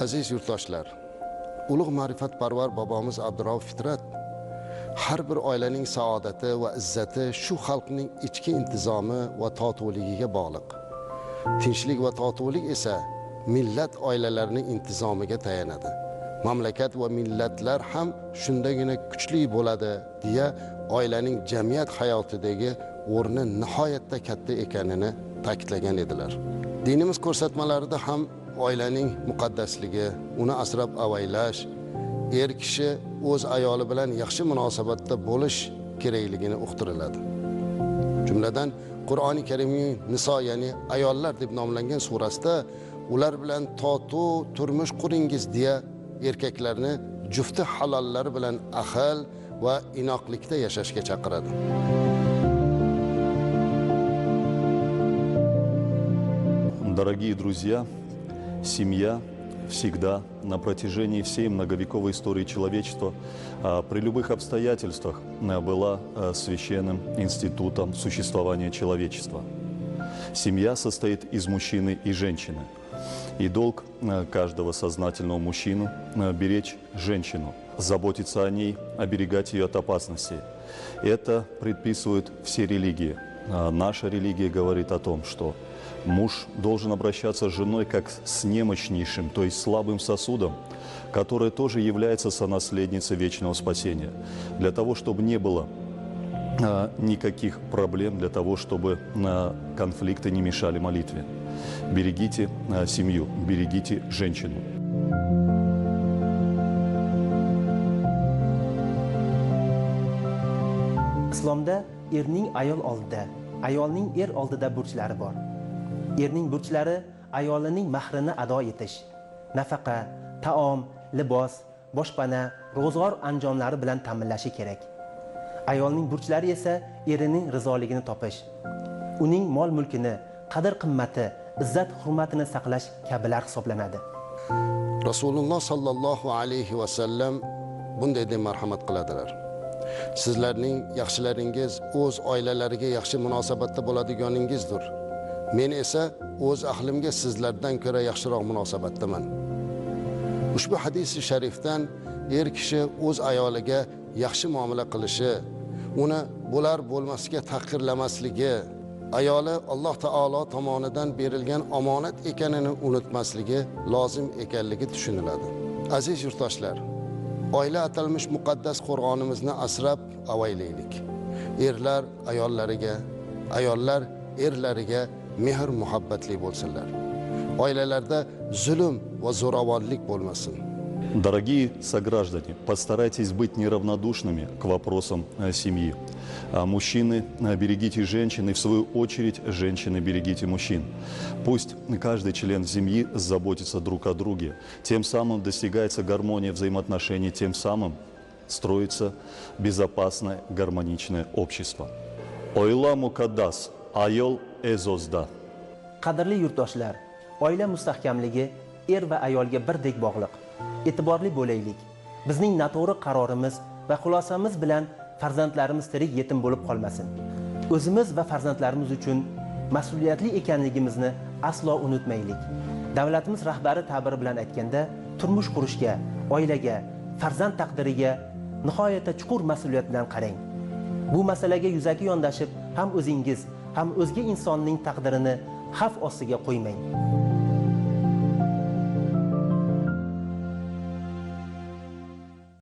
aziz yurtdoshlar ulug' ma'rifatparvar bobomiz abdurov fitrat har bir oilaning saodati va izzati shu xalqning ichki intizomi va totuvligiga bog'liq. Tinchlik va totuvlik esa millat oilalarining intizomiga tayanadi. Mamlakat va millatlar ham shundagina kuchli bo'ladi deya oilaning jamiyat hayotidagi o'rni nihoyatda katta ekanini ta'kidlagan edilar. Dinimiz ko'rsatmalarida ham oilaning muqaddasligi uni asrab avaylash er kishi o'z ayoli bilan yaxshi munosabatda bo'lish kerakligini uqtiriladi. Jumladan qur'oni karimning niso ya'ni ayollar deb nomlangan surasida ular bilan totu turmush quringiz deya erkaklarni jufti halollari bilan ahil va inoqlikda yashashga chaqiradi. Дорогие друзья, семья всегда на протяжении всей многовековой истории человечества а, при любых обстоятельствах а, была а, священным институтом существования человечества. Семья состоит из мужчины и женщины. И долг каждого сознательного мужчину а, беречь женщину, заботиться о ней, оберегать ее от опасностей. Это предписывают все религии. Наша религия говорит о том, что муж должен обращаться с женой как с немощнейшим, то есть слабым сосудом, которая тоже является сонаследницей вечного спасения. Для того, чтобы не было а, никаких проблем, для того, чтобы а, конфликты не мешали молитве. Берегите а, семью, берегите женщину. islomda erning ayol oldida ayolning er oldida burchlari bor erning burchlari ayolining mahrini ado etish nafaqa taom libos boshpana ro'zg'or anjomlari bilan ta'minlashi kerak. Ayolning burchlari esa erining rizoligini topish uning mol mulkini qadr qimmati izzat hurmatini saqlash kabilar hisoblanadi. Rasululloh sollallohu alayhi vasallam bunday deb marhamat qiladilar. Sizlarning yaxshilaringiz o'z oilalariga yaxshi munosabatda bo'ladiganingizdir. Men esa o'z ahlimga sizlardan ko'ra yaxshiroq munosabatdaman. Ushbu hadisi sharifdan er kishi o'z ayoliga yaxshi muomala qilishi uni bo'lar bo'lmasga tahqirlamasligi ayoli alloh taolo tomonidan berilgan omonat ekanini unutmasligi lozim ekanligi tushuniladi. Aziz yurtdoshlar oila atalmish muqaddas qo'rg'onimizni asrab avaylaylik. Erlar ayollariga ayollar erlariga mehr muhabbatli bo'lsinlar oilalarda zulm va zo'ravonlik bo'lmasin Дорогие сограждане, постарайтесь быть неравнодушными к вопросам э, семьи. А мужчины, э, берегите женщин, и в свою очередь женщины, берегите мужчин. Пусть каждый член семьи заботится друг о друге. Тем самым достигается гармония взаимоотношений, тем самым строится безопасное, гармоничное общество. Ойла мукаддас, ayol ezozda. Qadrli yurtdoshlar oila mustahkamligi er va ayolga birdek bog'liq e'tiborli bo'laylik. Bizning noto'g'ri qarorimiz va xulosamiz bilan farzandlarimiz tirik yetim bo'lib qolmasin. O'zimiz va farzandlarimiz uchun mas'uliyatli ekanligimizni aslo unutmaylik. Davlatimiz rahbari ta'biri bilan aytganda turmush qurishga oilaga farzand taqdiriga nihoyatda chuqur mas'uliyat bilan qarang. Bu masalaga yuzaki yondashib ham o'zingiz ham o'zga insonning taqdirini xavf ostiga qo'ymang.